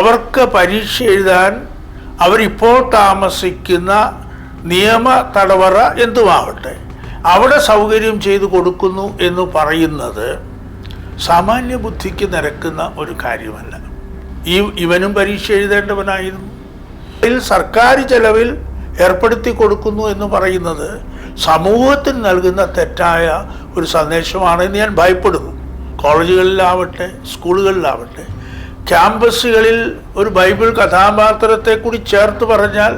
അവർക്ക് പരീക്ഷ എഴുതാൻ അവരിപ്പോൾ താമസിക്കുന്ന നിയമ തടവറ എന്തുമാവട്ടെ അവിടെ സൗകര്യം ചെയ്തു കൊടുക്കുന്നു എന്ന് പറയുന്നത് സാമാന്യ ബുദ്ധിക്ക് നിരക്കുന്ന ഒരു കാര്യമല്ല. ഈ ഇവനും പരീക്ഷ എഴുതേണ്ടവനായിരുന്നു. സർക്കാർ ചെലവിൽ ഏർപ്പെടുത്തി കൊടുക്കുന്നു എന്ന് പറയുന്നത് സമൂഹത്തിന് നൽകുന്ന തെറ്റായ ഒരു സന്ദേശമാണെന്ന് ഞാൻ ഭയപ്പെടുന്നു. കോളേജുകളിലാവട്ടെ സ്കൂളുകളിലാവട്ടെ ക്യാമ്പസുകളിൽ ഒരു ബൈബിൾ കഥാപാത്രത്തെ കൂടി ചേർത്ത് പറഞ്ഞാൽ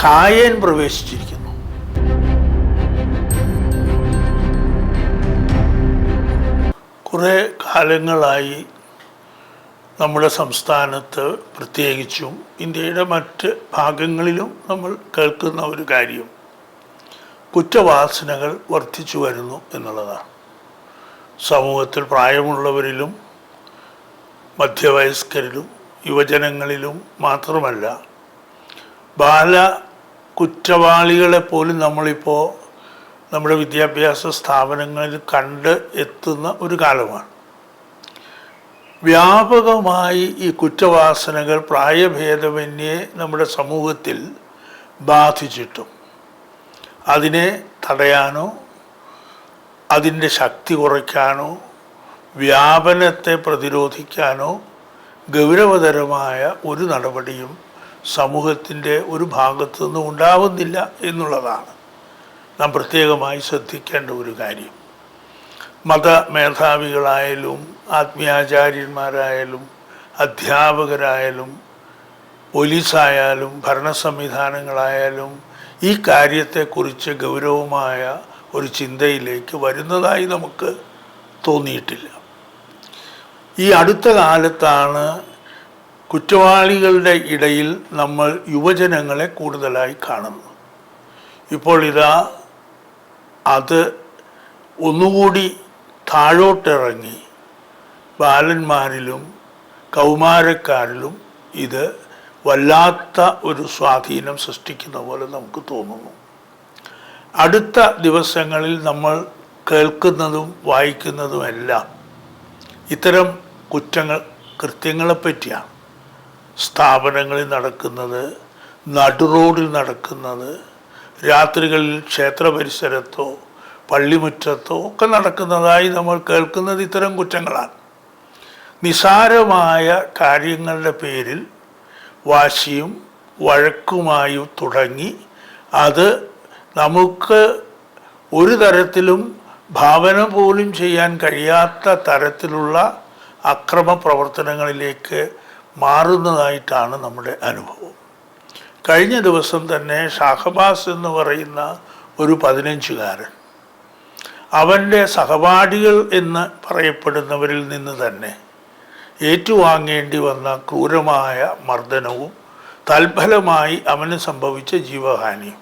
കായൻ പ്രവേശിച്ചിരിക്കുന്നു. കുറേ കാലങ്ങളായി നമ്മുടെ സംസ്ഥാനത്ത് പ്രത്യേകിച്ചും ഇന്ത്യയുടെ മറ്റ് ഭാഗങ്ങളിലും നമ്മൾ കേൾക്കുന്ന ഒരു കാര്യം കുറ്റവാസനകൾ വർദ്ധിച്ചു വരുന്നു എന്നുള്ളതാണ്. സമൂഹത്തിൽ പ്രായമുള്ളവരിലും മധ്യവയസ്കരിലും യുവജനങ്ങളിലും മാത്രമല്ല ബാല കുറ്റവാളികളെ പോലും നമ്മളിപ്പോൾ നമ്മുടെ വിദ്യാഭ്യാസ സ്ഥാപനങ്ങളിൽ കണ്ട് എത്തുന്ന ഒരു കാലമാണ്. വ്യാപകമായി ഈ കുറ്റവാസനകൾ പ്രായഭേദമന്യേ നമ്മുടെ സമൂഹത്തിൽ ബാധിച്ചിട്ടും അതിനെ തടയാനോ അതിന്റെ ശക്തി കുറയ്ക്കാനോ വ്യാപനത്തെ പ്രതിരോധിക്കാനോ ഗൗരവതരമായ ഒരു നടപടിയും സമൂഹത്തിന്റെ ഒരു ഭാഗത്തു നിന്നും ഉണ്ടാവുന്നില്ല എന്നുള്ളതാണ്. നാം പ്രത്യേകമായി ശ്രദ്ധിക്കേണ്ട ഒരു കാര്യം. മത മേധാവികളായാലും ആത്മീയാചാര്യന്മാരായാലും അധ്യാപകരായാലും പോലീസായാലും ഭരണ സംവിധാനങ്ങളായാലും ഈ കാര്യത്തെക്കുറിച്ച് ഗൗരവമായ ഒരു ചിന്തയിലേക്ക് വരുന്നതായി നമുക്ക് തോന്നിയിട്ടില്ല. ഈ അടുത്ത കാലത്താണ് കുറ്റവാളികളുടെ ഇടയിൽ നമ്മൾ യുവജനങ്ങളെ കൂടുതലായി കാണുന്നു ഇപ്പോൾ ഇതാ അത് ഒന്നുകൂടി താഴോട്ടിറങ്ങി ബാലന്മാരിലും കൗമാരക്കാരിലും ഇത് വല്ലാത്ത ഒരു സ്വാധീനം സൃഷ്ടിക്കുന്ന പോലെ നമുക്ക് തോന്നുന്നു. അടുത്ത ദിവസങ്ങളിൽ നമ്മൾ കേൾക്കുന്നതും വായിക്കുന്നതുമെല്ലാം ഇത്തരം കുറ്റങ്ങൾ കൃത്യങ്ങളെ പറ്റിയാണ് സ്ഥാപനങ്ങളിൽ നടക്കുന്നത് നടുറോഡിൽ നടക്കുന്നത് രാത്രികളിൽ ക്ഷേത്ര പരിസരത്തോ പള്ളിമുറ്റത്തോ ഒക്കെ നടക്കുന്നതായി നമ്മൾ കേൾക്കുന്നത് ഇത്തരം കുറ്റങ്ങളാണ്. നിസാരമായ കാര്യങ്ങളുടെ പേരിൽ വാശിയും വഴക്കുമായി തുടങ്ങി അത് നമുക്ക് ഒരു തരത്തിലും ഭാവന പോലും ചെയ്യാൻ കഴിയാത്ത തരത്തിലുള്ള അക്രമ പ്രവർത്തനങ്ങളിലേക്ക് മാറുന്നതായിട്ടാണ് നമ്മുടെ അനുഭവം. കഴിഞ്ഞ ദിവസം തന്നെ ഷാഹബാസ് എന്ന് പറയുന്ന ഒരു പതിനഞ്ചുകാരൻ അവന്റെ സഹപാഠികൾ എന്ന് പറയപ്പെടുന്നവരിൽ നിന്ന് തന്നെ ഏറ്റുവാങ്ങേണ്ടി വന്ന ക്രൂരമായ മർദ്ദനവും തൽഫലമായി അവന് സംഭവിച്ച ജീവഹാനിയും.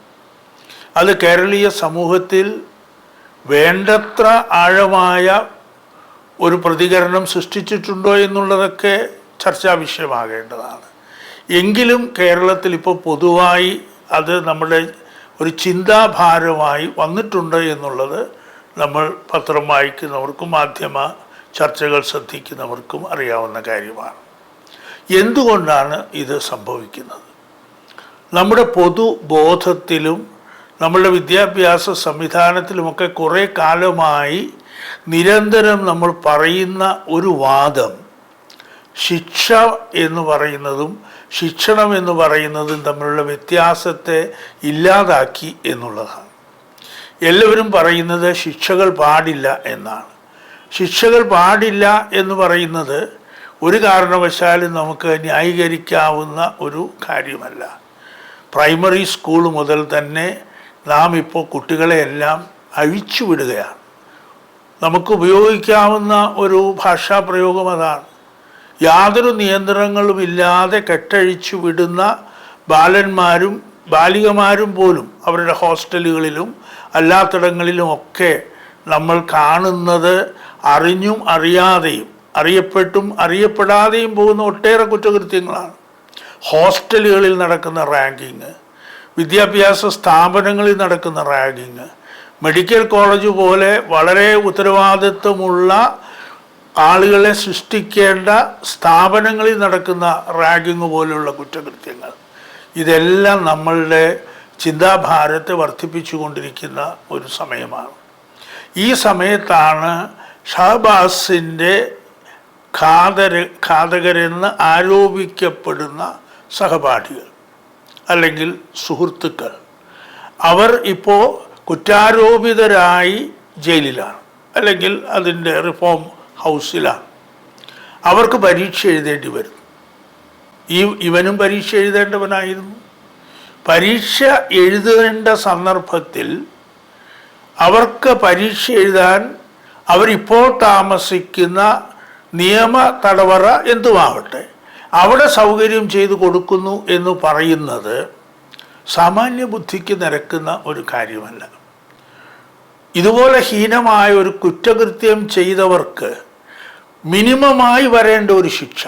അത് കേരളീയ സമൂഹത്തിൽ വേണ്ടത്ര ആഴമായ ഒരു പ്രതികരണം സൃഷ്ടിച്ചിട്ടുണ്ടോ എന്നുള്ളതൊക്കെ ചർച്ചാ വിഷയമാകേണ്ടതാണ്. എങ്കിലും കേരളത്തിൽ ഇപ്പോൾ പൊതുവായി അത് നമ്മുടെ ഒരു ചിന്താഭാരമായി വന്നിട്ടുണ്ട് എന്നുള്ളത് നമ്മൾ പത്രം വായിക്കുന്നവർക്കും മാധ്യമ ചർച്ചകൾ ശ്രദ്ധിക്കുന്നവർക്കും അറിയാവുന്ന കാര്യമാണ്. എന്തുകൊണ്ടാണ് ഇത് സംഭവിക്കുന്നത്? നമ്മുടെ പൊതുബോധത്തിലും നമ്മളുടെ വിദ്യാഭ്യാസ സംവിധാനത്തിലുമൊക്കെ കുറേ കാലമായി നിരന്തരം നമ്മൾ പറയുന്ന ഒരു വാദം ശിക്ഷ എന്ന് പറയുന്നതും ശിക്ഷണം എന്ന് പറയുന്നതും തമ്മിലുള്ള വ്യത്യാസത്തെ ഇല്ലാതാക്കി എന്നുള്ളതാണ്. എല്ലാവരും പറയുന്നത് ശിക്ഷകൾ പാടില്ല എന്നാണ്. ശിക്ഷകൾ പാടില്ല എന്ന് പറയുന്നത് ഒരു കാരണവശാലും നമുക്ക് ന്യായീകരിക്കാവുന്ന ഒരു കാര്യമല്ല. പ്രൈമറി സ്കൂൾ മുതൽ തന്നെ നാം ഇപ്പോൾ കുട്ടികളെയെല്ലാം അഴിച്ചു വിടുകയാണ് നമുക്ക് ഉപയോഗിക്കാവുന്ന ഒരു ഭാഷാ പ്രയോഗം അതാണ് യാതൊരു നിയന്ത്രണങ്ങളും ഇല്ലാതെ കെട്ടഴിച്ചു വിടുന്ന ബാലന്മാരും ബാലികമാരും പോലും അവരുടെ ഹോസ്റ്റലുകളിലും അല്ലാത്തിടങ്ങളിലും ഒക്കെ നമ്മൾ കാണുന്നത് അറിഞ്ഞും അറിയാതെയും അറിയപ്പെട്ടും അറിയപ്പെടാതെയും പോകുന്ന ഒട്ടേറെ കുറ്റകൃത്യങ്ങളാണ്. ഹോസ്റ്റലുകളിൽ നടക്കുന്ന റാങ്കിങ് വിദ്യാഭ്യാസ സ്ഥാപനങ്ങളിൽ നടക്കുന്ന റാഗിങ്. മെഡിക്കൽ കോളേജ് പോലെ വളരെ ഉത്തരവാദിത്വമുള്ള ആളുകളെ സൃഷ്ടിക്കേണ്ട സ്ഥാപനങ്ങളിൽ നടക്കുന്ന റാഗിങ് പോലെയുള്ള കുറ്റകൃത്യങ്ങൾ. ഇതെല്ലാം നമ്മളുടെ ചിന്താഭാരത്തെ വർദ്ധിപ്പിച്ചുകൊണ്ടിരിക്കുന്ന ഒരു സമയമാണ്. ഈ സമയത്താണ് ഷഹബാസിന്റെ ഘാതര ഘാതകരെന്ന് ആരോപിക്കപ്പെടുന്ന സഹപാഠികൾ. അല്ലെങ്കിൽ സുഹൃത്തുക്കൾ. അവർ ഇപ്പോൾ കുറ്റാരോപിതരായി ജയിലിലാണ്. അല്ലെങ്കിൽ അതിന്റെ റിഫോം ഹൗസിലാണ് അവർക്ക് പരീക്ഷ എഴുതേണ്ടി വരും. ഈ ഇവനും പരീക്ഷ എഴുതേണ്ടവനായിരുന്നു. പരീക്ഷ എഴുതേണ്ട സന്ദർഭത്തിൽ അവർക്ക് പരീക്ഷ എഴുതാൻ അവരിപ്പോൾ താമസിക്കുന്ന നിയമ തടവറ എന്തുമാവട്ടെ? അവിടെ സൗകര്യം ചെയ്തു കൊടുക്കുന്നു എന്ന് പറയുന്നത് സാമാന്യ ബുദ്ധിക്ക് നിരക്കുന്ന ഒരു കാര്യമല്ല. ഇതുപോലെ ഹീനമായ ഒരു കുറ്റകൃത്യം ചെയ്തവർക്ക് മിനിമമായി വരേണ്ട ഒരു ശിക്ഷ.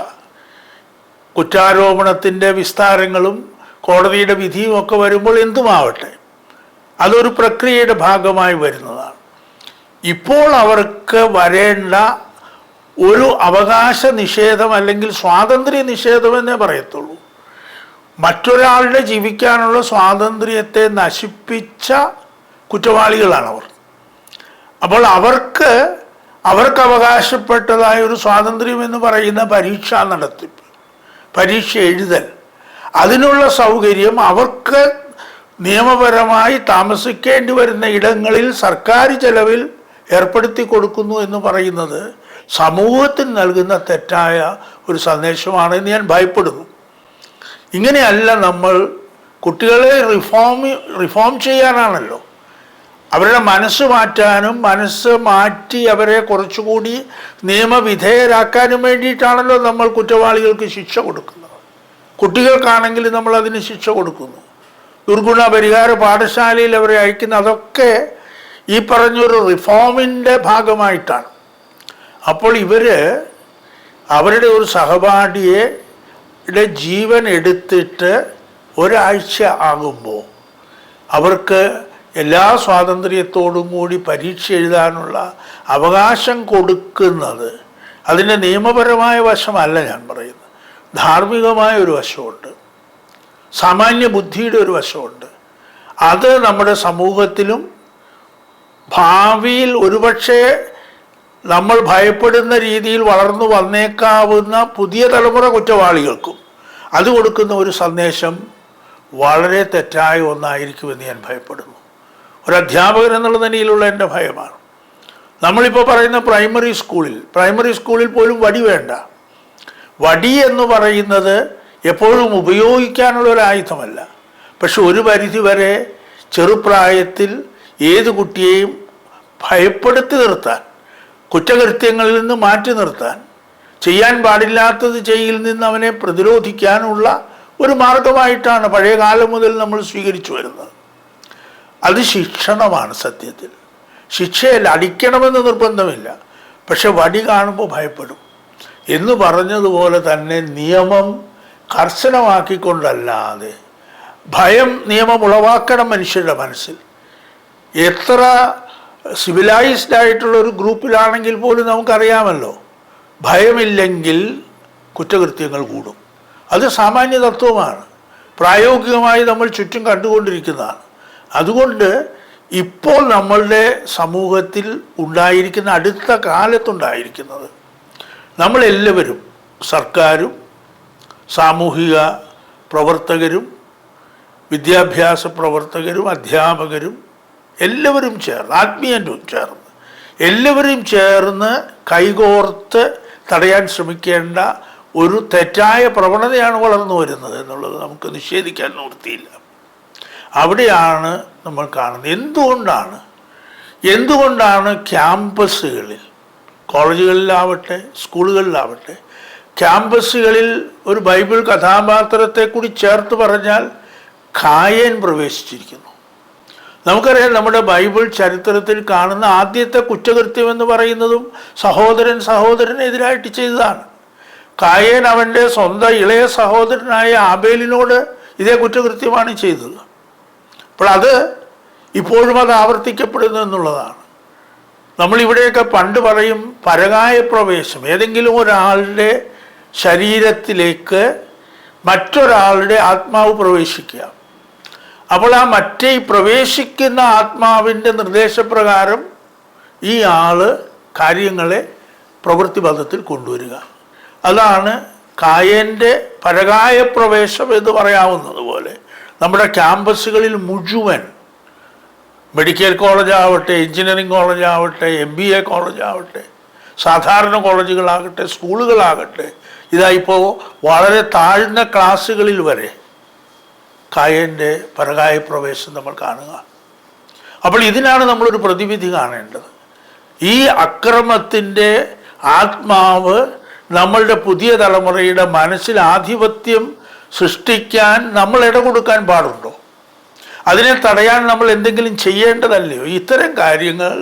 കുറ്റാരോപണത്തിന്റെ വിസ്താരങ്ങളും കോടതിയുടെ വിധിയും ഒക്കെ വരുമ്പോൾ എന്തുമാവട്ടെ അതൊരു പ്രക്രിയയുടെ ഭാഗമായി വരുന്നതാണ്. ഇപ്പോൾ അവർക്ക് വരേണ്ട ഒരു അവകാശ നിഷേധം അല്ലെങ്കിൽ സ്വാതന്ത്ര്യ നിഷേധം എന്നേ പറയത്തുള്ളൂ. മറ്റൊരാളുടെ ജീവിക്കാനുള്ള സ്വാതന്ത്ര്യത്തെ നശിപ്പിച്ച കുറ്റവാളികളാണ് അവർ. അപ്പോൾ അവർക്ക് അവർക്ക് അവകാശപ്പെട്ടതായ ഒരു സ്വാതന്ത്ര്യം എന്ന് പറയുന്ന പരീക്ഷ നടത്തിപ്പ് പരീക്ഷ എഴുതൽ അതിനുള്ള സൗകര്യം അവർക്ക് നിയമപരമായി താമസിക്കേണ്ടി വരുന്ന ഇടങ്ങളിൽ സർക്കാർ ചെലവിൽ ഏർപ്പെടുത്തി കൊടുക്കുന്നു എന്ന് പറയുന്നത് സമൂഹത്തിന് നൽകുന്ന തെറ്റായ ഒരു സന്ദേശമാണെന്ന് ഞാൻ ഭയപ്പെടുന്നു. ഇങ്ങനെയല്ല നമ്മൾ കുട്ടികളെ റിഫോം റിഫോം ചെയ്യാനാണല്ലോ. അവരുടെ മനസ്സ് മാറ്റാനും മനസ്സ് മാറ്റി അവരെ കുറച്ചുകൂടി നിയമവിധേയരാക്കാനും വേണ്ടിയിട്ടാണല്ലോ നമ്മൾ കുറ്റവാളികൾക്ക് ശിക്ഷ കൊടുക്കുന്നത്. കുട്ടികൾക്കാണെങ്കിൽ നമ്മൾ അതിന് ശിക്ഷ കൊടുക്കുന്നു. ദുർഗുണ പരിഹാര പാഠശാലയിൽ അവരെ അയക്കുന്ന അതൊക്കെ ഈ പറഞ്ഞൊരു റിഫോമിന്റെ ഭാഗമായിട്ടാണ്. അപ്പോൾ ഇവർ അവരുടെ ഒരു സഹപാഠിയെ ജീവൻ എടുത്തിട്ട് ഒരാഴ്ച ആകുമ്പോൾ അവർക്ക് എല്ലാ സ്വാതന്ത്ര്യത്തോടും കൂടി പരീക്ഷ എഴുതാനുള്ള അവകാശം കൊടുക്കുന്നത് അതിന്റെ നിയമപരമായ വശമല്ല ഞാൻ പറയുന്നത്. ധാർമ്മികമായ ഒരു വശമുണ്ട്. സാമാന്യ ബുദ്ധിയുടെ ഒരു വശമുണ്ട്. അത് നമ്മുടെ സമൂഹത്തിലും ഭാവിയിൽ ഒരുപക്ഷെ നമ്മൾ ഭയപ്പെടുന്ന രീതിയിൽ വളർന്നു വന്നേക്കാവുന്ന പുതിയ തലമുറ കുറ്റവാളികൾക്കും അത് കൊടുക്കുന്ന ഒരു സന്ദേശം വളരെ തെറ്റായ ഒന്നായിരിക്കുമെന്ന് ഞാൻ ഭയപ്പെടുന്നു. ഒരു അധ്യാപകൻ എന്നുള്ള നിലയിലുള്ള എന്റെ ഭയമാണ്. നമ്മളിപ്പോൾ പറയുന്ന പ്രൈമറി സ്കൂളിൽ പ്രൈമറി സ്കൂളിൽ പോലും വടി വേണ്ട. വടി എന്ന് പറയുന്നത് എപ്പോഴും ഉപയോഗിക്കാനുള്ള ഒരു ആയുധമല്ല. പക്ഷെ ഒരു പരിധി വരെ ചെറുപ്രായത്തിൽ ഏത് കുട്ടിയെയും ഭയപ്പെടുത്തി നിർത്താൻ കുറ്റകൃത്യങ്ങളിൽ നിന്ന് മാറ്റി നിർത്താൻ ചെയ്യാൻ പാടില്ലാത്തത് ചെയ്യിൽ നിന്ന് അവനെ പ്രതിരോധിക്കാനുള്ള ഒരു മാർഗമായിട്ടാണ് പഴയ കാലം മുതൽ നമ്മൾ സ്വീകരിച്ചു വരുന്നത്. അത് ശിക്ഷണമാണ് സത്യത്തിൽ. ശിക്ഷയല്ല അടിക്കണമെന്ന് നിർബന്ധമില്ല. പക്ഷെ വടി കാണുമ്പോൾ ഭയപ്പെടും. എന്ന് പറഞ്ഞതുപോലെ തന്നെ നിയമം കർശനമാക്കിക്കൊണ്ടല്ലാതെ ഭയം നിയമം ഉളവാക്കണം മനുഷ്യരുടെ മനസ്സിൽ. എത്ര സിവിലൈസ്ഡ് ആയിട്ടുള്ള ഒരു ഗ്രൂപ്പിലാണെങ്കിൽ പോലും നമുക്കറിയാമല്ലോ. ഭയമില്ലെങ്കിൽ കുറ്റകൃത്യങ്ങൾ കൂടും. അത് സാമാന്യ തത്വമാണ്. പ്രായോഗികമായി നമ്മൾ ചുറ്റും കണ്ടുകൊണ്ടിരിക്കുന്നതാണ്. അതുകൊണ്ട് ഇപ്പോൾ നമ്മളുടെ സമൂഹത്തിൽ ഉണ്ടായിരിക്കുന്ന അടുത്ത കാലത്തുണ്ടായിരിക്കുന്നത് നമ്മളെല്ലാവരും സർക്കാരും സാമൂഹിക പ്രവർത്തകരും വിദ്യാഭ്യാസ പ്രവർത്തകരും അധ്യാപകരും എല്ലാവരും ചേർന്ന് ആത്മീയനും ചേർന്ന്. എല്ലാവരും ചേർന്ന് കൈകോർത്ത് തടയാൻ ശ്രമിക്കേണ്ട ഒരു തെറ്റായ പ്രവണതയാണ് വളർന്നു വരുന്നത് എന്നുള്ളത് നമുക്ക് നിഷേധിക്കാൻ നിവൃത്തിയില്ല. അവിടെയാണ് നമ്മൾ കാണുന്നത്. എന്തുകൊണ്ടാണ്? എന്തുകൊണ്ടാണ് ക്യാമ്പസുകളിൽ കോളേജുകളിലാവട്ടെ സ്കൂളുകളിലാവട്ടെ ക്യാമ്പസുകളിൽ ഒരു ബൈബിൾ കഥാപാത്രത്തെ കൂടി ചേർത്ത് പറഞ്ഞാൽ കായൻ പ്രവേശിച്ചിരിക്കുന്നു? നമുക്കറിയാം നമ്മുടെ ബൈബിൾ ചരിത്രത്തിൽ കാണുന്ന ആദ്യത്തെ കുറ്റകൃത്യം എന്ന് പറയുന്നതും സഹോദരൻ സഹോദരനെതിരായിട്ട് ചെയ്തതാണ്. കായൻ അവന്റെ സ്വന്തം ഇളയ സഹോദരനായ ആബേലിനോട് ഇതേ കുറ്റകൃത്യമാണ് ചെയ്തത്. അപ്പോൾ അത് ഇപ്പോഴും അത് ആവർത്തിക്കപ്പെടുന്നു എന്നുള്ളതാണ്. നമ്മളിവിടെയൊക്കെ പണ്ട് പറയും പരകായ പ്രവേശം. ഏതെങ്കിലും ഒരാളുടെ ശരീരത്തിലേക്ക് മറ്റൊരാളുടെ ആത്മാവ് പ്രവേശിക്കുക. അപ്പോൾ ആ മറ്റേ പ്രവേശിക്കുന്ന ആത്മാവിന്റെ നിർദ്ദേശപ്രകാരം ഈ ആൾ കാര്യങ്ങളെ പ്രവൃത്തിബന്ധത്തിൽ കൊണ്ടുവരിക. അതാണ് കായന്റെ പരകായ പ്രവേശം എന്ന് പറയാവുന്നത് പോലെ. നമ്മുടെ ക്യാമ്പസുകളിൽ മുഴുവൻ മെഡിക്കൽ കോളേജ് ആവട്ടെ എഞ്ചിനീയറിംഗ് കോളേജ് ആവട്ടെ എം ബി എ കോളേജ് ആവട്ടെ സാധാരണ കോളേജുകളാകട്ടെ സ്കൂളുകളാകട്ടെ ഇതായിപ്പോൾ വളരെ താഴ്ന്ന ക്ലാസ്സുകളിൽ വരെ കായന്റെ പരകായ പ്രവേശം നമ്മൾ കാണുക. അപ്പോൾ ഇതിനാണ് നമ്മളൊരു പ്രതിവിധി കാണേണ്ടത്. ഈ അക്രമത്തിന്റെ ആത്മാവ് നമ്മളുടെ പുതിയ തലമുറയുടെ മനസ്സിൽ ആധിപത്യം സൃഷ്ടിക്കാൻ നമ്മൾ ഇട കൊടുക്കാൻ പാടുണ്ടോ? അതിനെ തടയാൻ നമ്മൾ എന്തെങ്കിലും ചെയ്യേണ്ടതല്ലയോ? ഇത്തരം കാര്യങ്ങൾ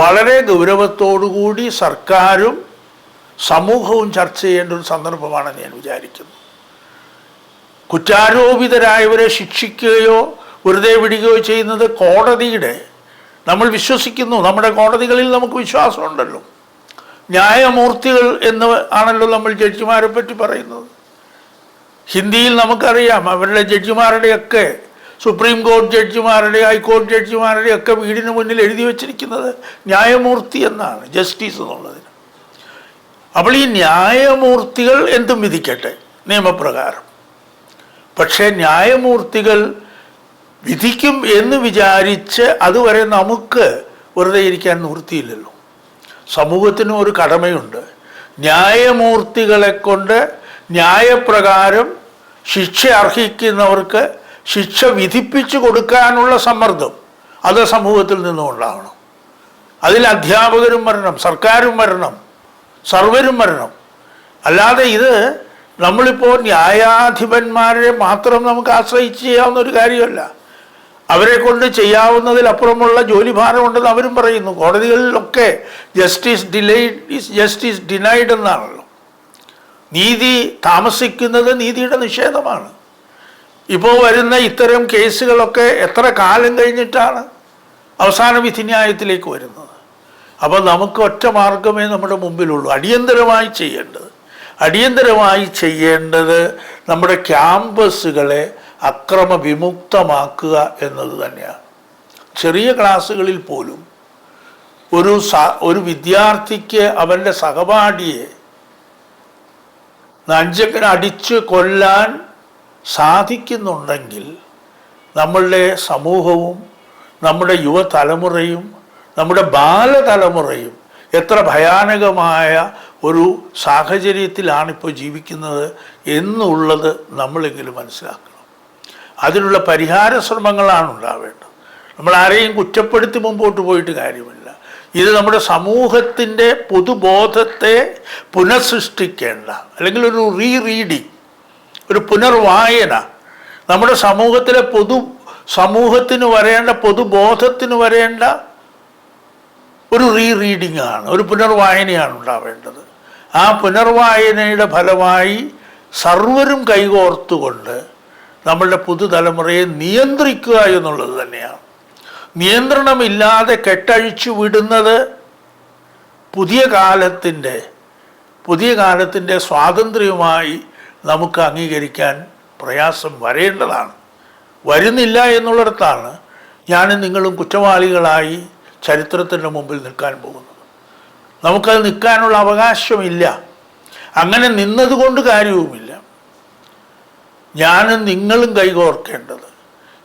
വളരെ ഗൗരവത്തോടുകൂടി സർക്കാരും സമൂഹവും ചർച്ച ചെയ്യേണ്ട ഒരു സന്ദർഭമാണെന്ന് ഞാൻ വിചാരിക്കുന്നു കുറ്റാരോപിതരായവരെ ശിക്ഷിക്കുകയോ വെറുതെ വിടുകയോ ചെയ്യുന്നത് കോടതിയുടെ നമ്മൾ വിശ്വസിക്കുന്നു നമ്മുടെ കോടതികളിൽ നമുക്ക് വിശ്വാസമുണ്ടല്ലോ. ന്യായമൂർത്തികൾ എന്ന് ആണല്ലോ നമ്മൾ ജഡ്ജിമാരെ പറ്റി പറയുന്നത്. ഹിന്ദിയിൽ നമുക്കറിയാം അവരുടെ ജഡ്ജിമാരുടെയൊക്കെ സുപ്രീം കോടതി ജഡ്ജിമാരുടെ ഹൈക്കോടതി ജഡ്ജിമാരുടെ ഒക്കെ വീടിന് മുന്നിൽ എഴുതി വച്ചിരിക്കുന്നത് ന്യായമൂർത്തി എന്നാണ് ജസ്റ്റിസ് എന്നുള്ളതിന്. അപ്പോൾ ഈ ന്യായമൂർത്തികൾ എന്തും വിധിക്കട്ടെ നിയമപ്രകാരം. പക്ഷേ ന്യായമൂർത്തികൾ വിധിക്കും എന്ന് വിചാരിച്ച് അതുവരെ നമുക്ക് വെറുതെ ഇരിക്കാൻ നിവൃത്തിയില്ലല്ലോ. സമൂഹത്തിനും ഒരു കടമയുണ്ട്. ന്യായമൂർത്തികളെ കൊണ്ട് ന്യായപ്രകാരം ശിക്ഷ അർഹിക്കുന്നവർക്ക് ശിക്ഷ വിധിപ്പിച്ചു കൊടുക്കാനുള്ള സമ്മർദ്ദം അത് സമൂഹത്തിൽ നിന്നും ഉണ്ടാവണം. അതിൽ അധ്യാപകരും വരണം സർക്കാരും വരണം സർവരും വരണം. അല്ലാതെ ഇത് നമ്മളിപ്പോൾ ന്യായാധിപന്മാരെ മാത്രം നമുക്ക് ആശ്രയിച്ച് ചെയ്യാവുന്ന ഒരു കാര്യമല്ല. അവരെ കൊണ്ട് ചെയ്യാവുന്നതിലപ്പുറമുള്ള ജോലിഭാരമുണ്ടെന്ന് അവരും പറയുന്നു. കോടതികളിലൊക്കെ ജസ്റ്റിസ് ഡിലൈഡ് ജസ്റ്റിസ് ഡിനൈഡ് എന്നാണല്ലോ. നീതി താമസിക്കുന്നത് നീതിയുടെ നിഷേധമാണ്. ഇപ്പോൾ വരുന്ന ഇത്തരം കേസുകളൊക്കെ എത്ര കാലം കഴിഞ്ഞിട്ടാണ് അവസാന വിധിന്യായത്തിലേക്ക് വരുന്നത്? അപ്പോൾ നമുക്ക് ഒറ്റ മാർഗമേ നമ്മുടെ മുമ്പിലുള്ളൂ. അടിയന്തരമായി ചെയ്യേണ്ടത് അടിയന്തരമായി ചെയ്യേണ്ടത് നമ്മുടെ ക്യാമ്പസുകളെ അക്രമ വിമുക്തമാക്കുക എന്നത് തന്നെയാണ്. ചെറിയ ക്ലാസ്സുകളിൽ പോലും ഒരു ഒരു വിദ്യാർത്ഥിക്ക് അവന്റെ സഹപാഠിയെ നഞ്ചക്കന് അടിച്ച് കൊല്ലാൻ സാധിക്കുന്നുണ്ടെങ്കിൽ നമ്മളുടെ സമൂഹവും നമ്മുടെ യുവതലമുറയും നമ്മുടെ ബാലതലമുറയും എത്ര ഭയാനകമായ ഒരു സാഹചര്യത്തിലാണ് സാഹചര്യത്തിലാണിപ്പോൾ ജീവിക്കുന്നത് എന്നുള്ളത് നമ്മളെങ്കിലും മനസ്സിലാക്കണം. അതിനുള്ള പരിഹാര ശ്രമങ്ങളാണ് ഉണ്ടാവേണ്ടത്. നമ്മൾ ആരെയും കുറ്റപ്പെടുത്തി മുമ്പോട്ട് പോയിട്ട് കാര്യമില്ല. ഇത് നമ്മുടെ സമൂഹത്തിന്റെ പൊതുബോധത്തെ പുനഃസൃഷ്ടിക്കേണ്ട അല്ലെങ്കിൽ ഒരു റീ റീഡിങ് ഒരു പുനർവായന നമ്മുടെ സമൂഹത്തിലെ പൊതു സമൂഹത്തിന് വരേണ്ട പൊതുബോധത്തിന് വരേണ്ട ഒരു റീ റീഡിംഗ് ആണ് ഒരു പുനർവായനയാണ് ഉണ്ടാവേണ്ടത്. ആ പുനർവായനയുടെ ഫലമായി സർവരും കൈകോർത്തുകൊണ്ട് നമ്മളുടെ പുതുതലമുറയെ നിയന്ത്രിക്കുക എന്നുള്ളത് തന്നെയാണ്. നിയന്ത്രണമില്ലാതെ കെട്ടഴിച്ചു വിടുന്നത് പുതിയ കാലത്തിന്റെ പുതിയ കാലത്തിന്റെ സ്വാതന്ത്ര്യവുമായി നമുക്ക് അംഗീകരിക്കാൻ പ്രയാസം വരേണ്ടതാണ്. വരുന്നില്ല എന്നുള്ളിടത്താണ് ഞാനും നിങ്ങളും കുറ്റവാളികളായി ചരിത്രത്തിന്റെ മുമ്പിൽ നിൽക്കാൻ പോകുന്നത് നമുക്കത് നിൽക്കാനുള്ള അവകാശമില്ല. അങ്ങനെ നിന്നതുകൊണ്ട് കാര്യവുമില്ല. ഞാനും നിങ്ങളും കൈകോർക്കേണ്ടത്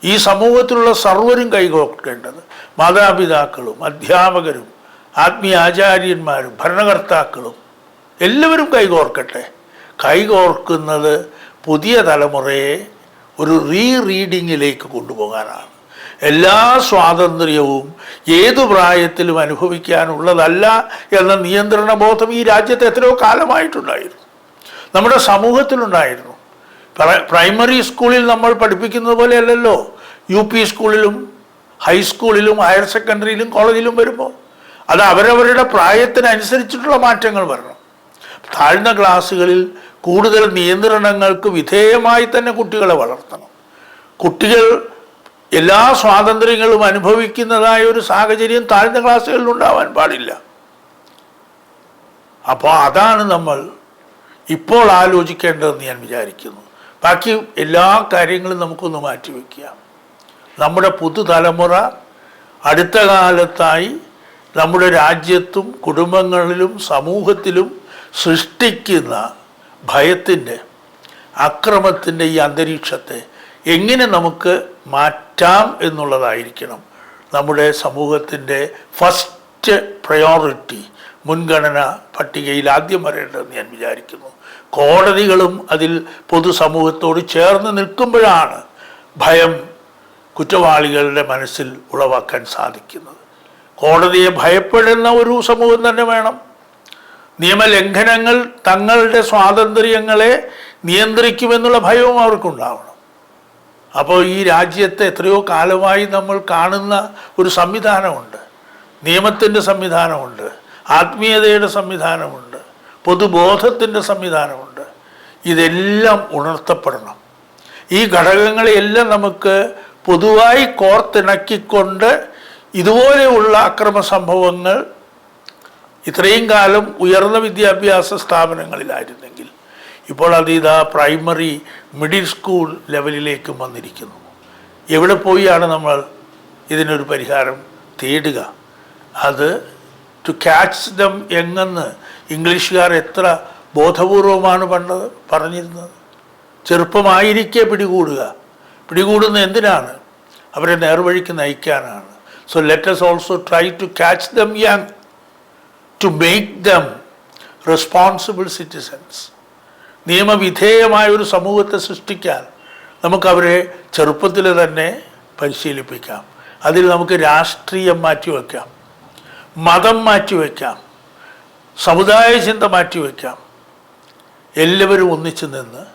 ഈ സമൂഹത്തിലുള്ള സർവരും കൈകോർക്കേണ്ടത് മാതാപിതാക്കളും അധ്യാപകരും ആത്മീയ ആചാര്യന്മാരും ഭരണകർത്താക്കളും എല്ലാവരും കൈകോർക്കട്ടെ. കൈകോർക്കുന്നത് പുതിയ തലമുറയെ ഒരു റീ റീഡിങ്ങിലേക്ക് കൊണ്ടുപോകാനാണ്. എല്ലാ സ്വാതന്ത്ര്യവും ഏതു പ്രായത്തിലും അനുഭവിക്കാനുള്ളതല്ല എന്ന നിയന്ത്രണ ബോധം ഈ രാജ്യത്ത് എത്രയോ കാലമായിട്ടുണ്ടായിരുന്നു. നമ്മുടെ സമൂഹത്തിലുണ്ടായിരുന്നു. പ്രൈ- പ്രൈമറി സ്കൂളിൽ നമ്മൾ പഠിപ്പിക്കുന്നത് പോലെയല്ലല്ലോ. യു പി സ്കൂളിലും ഹൈസ്കൂളിലും ഹയർ സെക്കൻഡറിയിലും കോളേജിലും വരുമ്പോൾ അത് അവരവരുടെ പ്രായത്തിനനുസരിച്ചിട്ടുള്ള മാറ്റങ്ങൾ വരണം. താഴ്ന്ന ക്ലാസ്സുകളിൽ കൂടുതൽ നിയന്ത്രണങ്ങൾക്ക് വിധേയമായി തന്നെ കുട്ടികളെ വളർത്തണം. കുട്ടികൾ എല്ലാ സ്വാതന്ത്ര്യങ്ങളും അനുഭവിക്കുന്നതായ ഒരു സാഹചര്യം താഴ്ന്ന ക്ലാസ്സുകളിൽ ഉണ്ടാവാൻ പാടില്ല. അപ്പോൾ അതാണ് നമ്മൾ ഇപ്പോൾ ആലോചിക്കേണ്ടതെന്ന് ഞാൻ വിചാരിക്കുന്നു. ബാക്കി എല്ലാ കാര്യങ്ങളും നമുക്കൊന്ന് മാറ്റിവെക്കുക നമ്മുടെ പുതുതലമുറ അടുത്ത കാലത്തായി നമ്മുടെ രാജ്യത്തും കുടുംബങ്ങളിലും സമൂഹത്തിലും സൃഷ്ടിക്കുന്ന ഭയത്തിന്റെ അക്രമത്തിന്റെ ഈ അന്തരീക്ഷത്തെ എങ്ങനെ നമുക്ക് മാറ്റാം എന്നുള്ളതായിരിക്കണം നമ്മുടെ സമൂഹത്തിന്റെ ഫസ്റ്റ് പ്രയോറിറ്റി മുൻഗണന പട്ടികയിൽ ആദ്യം വരേണ്ടതെന്ന് ഞാൻ വിചാരിക്കുന്നു. കോടതികളും അതിൽ പൊതുസമൂഹത്തോട് ചേർന്ന് നിൽക്കുമ്പോഴാണ് ഭയം കുറ്റവാളികളുടെ മനസ്സിൽ ഉളവാക്കാൻ സാധിക്കുന്നത്. കോടതിയെ ഭയപ്പെടുന്ന ഒരു സമൂഹം തന്നെ വേണം. നിയമലംഘനങ്ങൾ തങ്ങളുടെ സ്വാതന്ത്ര്യങ്ങളെ നിയന്ത്രിക്കുമെന്നുള്ള ഭയവും അവർക്കുണ്ടാവണം. അപ്പോൾ ഈ രാജ്യത്തെ എത്രയോ കാലമായി നമ്മൾ കാണുന്ന ഒരു സംവിധാനമുണ്ട്. നിയമത്തിന്റെ സംവിധാനമുണ്ട്. ആത്മീയതയുടെ സംവിധാനമുണ്ട്. പൊതുബോധത്തിന്റെ സംവിധാനമുണ്ട്. ഇതെല്ലാം ഉണർത്തപ്പെടണം. ഈ ഘടകങ്ങളെയെല്ലാം നമുക്ക് പൊതുവായി കോർത്തിണക്കിക്കൊണ്ട് ഇതുപോലെയുള്ള അക്രമ സംഭവങ്ങൾ ഇത്രയും കാലം ഉയർന്ന വിദ്യാഭ്യാസ സ്ഥാപനങ്ങളിലായിരുന്നെങ്കിൽ ഇപ്പോൾ അത് ഇതാ പ്രൈമറി മിഡിൽ സ്കൂൾ ലെവലിലേക്കും വന്നിരിക്കുന്നു. എവിടെ പോയാണ് നമ്മൾ ഇതിനൊരു പരിഹാരം തേടുക? അത് ടു ക്യാച്ച് ദം എങ്ങെന്ന് ഇംഗ്ലീഷുകാർ എത്ര ബോധപൂർവമാണ് പണ്ടത് പറഞ്ഞിരുന്നത്? ചെറുപ്പമായിരിക്കെ പിടികൂടുക. പിടികൂടുന്ന എന്തിനാണ്? അവരെ നേർവഴിക്ക് നയിക്കാനാണ്. So let's also try to catch them young to make them responsible citizens നിയമവിധേയമായ ഒരു സമൂഹത്തെ സൃഷ്ടിക്കാൻ നമുക്കവരെ ചെറുപ്പത്തിൽ തന്നെ പരിശീലിപ്പിക്കാം. അതിൽ നമുക്ക് രാഷ്ട്രീയം മാറ്റിവെക്കാം. മതം മാറ്റിവെക്കാം. സമുദായ ചിന്ത മാറ്റിവെക്കാം. എല്ലാവരും ഒന്നിച്ചു നിന്ന്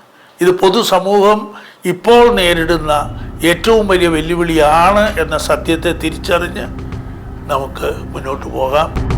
ഇത് പൊതുസമൂഹം ഇപ്പോൾ നേരിടുന്ന ഏറ്റവും വലിയ വെല്ലുവിളിയാണ് എന്ന സത്യത്തെ തിരിച്ചറിഞ്ഞ് നമുക്ക് മുന്നോട്ട് പോകാം.